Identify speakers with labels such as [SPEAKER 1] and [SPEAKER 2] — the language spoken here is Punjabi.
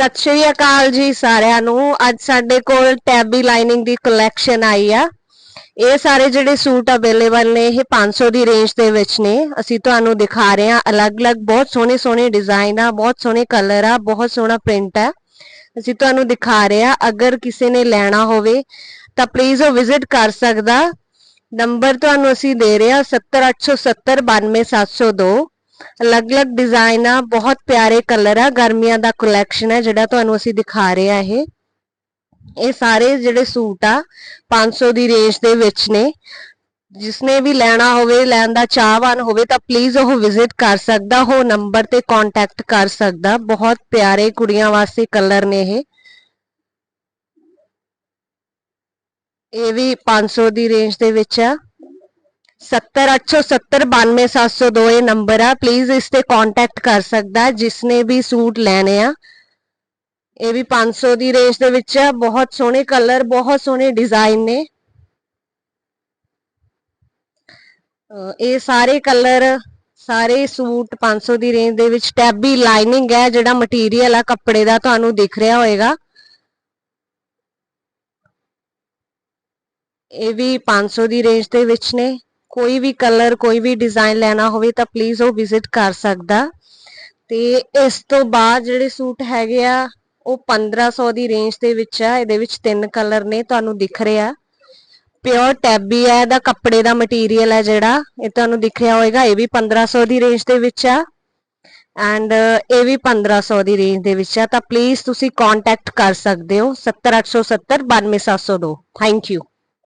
[SPEAKER 1] ਸਤਿ ਸ਼੍ਰੀ ਅਕਾਲ ਜੀ ਸਾਰਿਆਂ ਨੂੰ। ਅੱਜ ਸਾਡੇ ਕੋਲ ਟੈਬੀ ਲਾਈਨਿੰਗ ਦੀ ਕਲੈਕਸ਼ਨ ਆਈ ਆ। ਇਹ ਸਾਰੇ ਜਿਹੜੇ ਸੂਟ ਅਵੇਲੇਬਲ ਨੇ, ਇਹ 500 ਦੀ ਰੇਂਜ ਦੇ ਵਿੱਚ ਨੇ। ਅਸੀਂ ਤੁਹਾਨੂੰ ਦਿਖਾ ਰਹੇ ਹਾਂ, ਅਲੱਗ-ਅਲੱਗ ਬਹੁਤ ਸੋਹਣੇ ਸੋਹਣੇ ਡਿਜ਼ਾਈਨ ਆ, ਬਹੁਤ ਸੋਹਣੇ ਕਲਰ ਆ, ਬਹੁਤ ਸੋਹਣਾ ਪ੍ਰਿੰਟ ਆ। ਅਸੀਂ ਤੁਹਾਨੂੰ ਦਿਖਾ ਰਹੇ ਹਾਂ, ਅਗਰ ਕਿਸੇ ਨੇ ਲੈਣਾ ਹੋਵੇ ਤਾਂ ਪਲੀਜ਼ ਉਹ ਵਿਜ਼ਿਟ ਕਰ ਸਕਦਾ। ਨੰਬਰ ਤੁਹਾਨੂੰ ਅਸੀਂ ਦੇ ਰਹੇ ਹਾਂ 70870 92702 ਅਲੱਗ-ਅਲੱਗ ਡਿਜ਼ਾਈਨ ਆ ਬਹੁਤ ਪਿਆਰੇ ਕਲਰ ਆ, ਗਰਮੀਆਂ ਦਾ ਕਲੈਕਸ਼ਨ ਹੈ ਜਿਹੜਾ ਤੁਹਾਨੂੰ ਅਸੀਂ ਦਿਖਾ ਰਹੇ ਆ ਇਹ। ਇਹ ਸਾਰੇ ਜਿਹੜੇ ਸੂਟ ਆ 500 ਦੀ ਰੇਂਜ ਦੇ ਵਿੱਚ ਨੇ। ਜਿਸਨੇ ਵੀ ਲੈਣਾ ਹੋਵੇ, ਲੈਣ ਦਾ ਚਾਹਵਾਨ ਹੋਵੇ ਤਾਂ ਪਲੀਜ਼ ਉਹ ਵਿਜ਼ਿਟ ਕਰ ਸਕਦਾ, ਉਹ ਨੰਬਰ ਤੇ ਕੰਟੈਕਟ ਕਰ ਸਕਦਾ। ਬਹੁਤ ਪਿਆਰੇ ਕੁੜੀਆਂ ਵਾਸਤੇ ਕਲਰ ਨੇ ਇਹ। ਇਹ ਵੀ 500 ਦੀ ਰੇਂਜ ਦੇ ਵਿੱਚ ਆ। 70870 92702 ਇਹ ਨੰਬਰ ਆ। ਪਲੀਜ਼ ਇਸ ਤੇ ਕੰਟੈਕਟ ਕਰ ਸਕਦਾ ਜਿਸਨੇ ਵੀ ਸੂਟ ਲੈਣੇ ਆ। ਇਹ ਵੀ 500 ਦੀ ਰੇਂਜ ਦੇ ਵਿੱਚ ਆ। ਬਹੁਤ ਸੋਹਣੇ ਕਲਰ ਬਹੁਤ ਸੋਹਣੇ ਡਿਜ਼ਾਈਨ ਨੇ। ਇਹ ਸਾਰੇ ਕਲਰ ਸਾਰੇ ਸੂਟ 500 ਦੀ ਰੇਂਜ ਦੇ ਵਿੱਚ ਟੈਬੀ ਲਾਈਨਿੰਗ ਹੈ, ਜਿਹੜਾ ਮਟੀਰੀਅਲ ਆ ਕੱਪੜੇ ਦਾ ਤੁਹਾਨੂੰ ਦਿਖ ਰਿਹਾ ਹੋਏਗਾ। ਇਹ ਵੀ 500 ਦੀ ਰੇਂਜ ਦੇ ਵਿੱਚ ਨੇ। ਕੋਈ ਵੀ ਕਲਰ ਕੋਈ ਵੀ ਡਿਜ਼ਾਈਨ ਲੈਣਾ ਹੋਵੇ ਤਾਂ ਪਲੀਜ਼ ਉਹ ਵਿਜ਼ਿਟ ਕਰ ਸਕਦਾ। ਤੇ ਇਸ ਤੋਂ ਬਾਅਦ ਜਿਹੜੇ ਸੂਟ ਹੈਗੇ ਆ, ਉਹ 1500 ਦੀ ਰੇਂਜ ਦੇ ਵਿੱਚ ਆ, ਇਹਦੇ ਵਿੱਚ ਤਿੰਨ ਕਲਰ ਨੇ, ਤੁਹਾਨੂੰ ਦਿਖ ਰਿਹਾ। ਪਿਓਰ ਟੈਬੀ ਆ, ਇਹਦਾ ਕੱਪੜੇ ਦਾ ਮਟੀਰੀਅਲ ਹੈ ਜਿਹੜਾ, ਇਹ ਤੁਹਾਨੂੰ ਦਿਖ ਰਿਹਾ ਹੋਵੇਗਾ ਇਹ ਵੀ 1500 ਦੀ ਰੇਂਜ ਦੇ ਵਿੱਚ ਆ। ਐਂਡ ਇਹ ਵੀ 1500 ਦੀ ਰੇਂਜ ਦੇ ਵਿੱਚ ਆ, ਤਾਂ ਪਲੀਜ਼ ਤੁਸੀਂ ਕੰਟੈਕਟ ਕਰ ਸਕਦੇ ਹੋ। 70870 92702 ਥੈਂਕ ਯੂ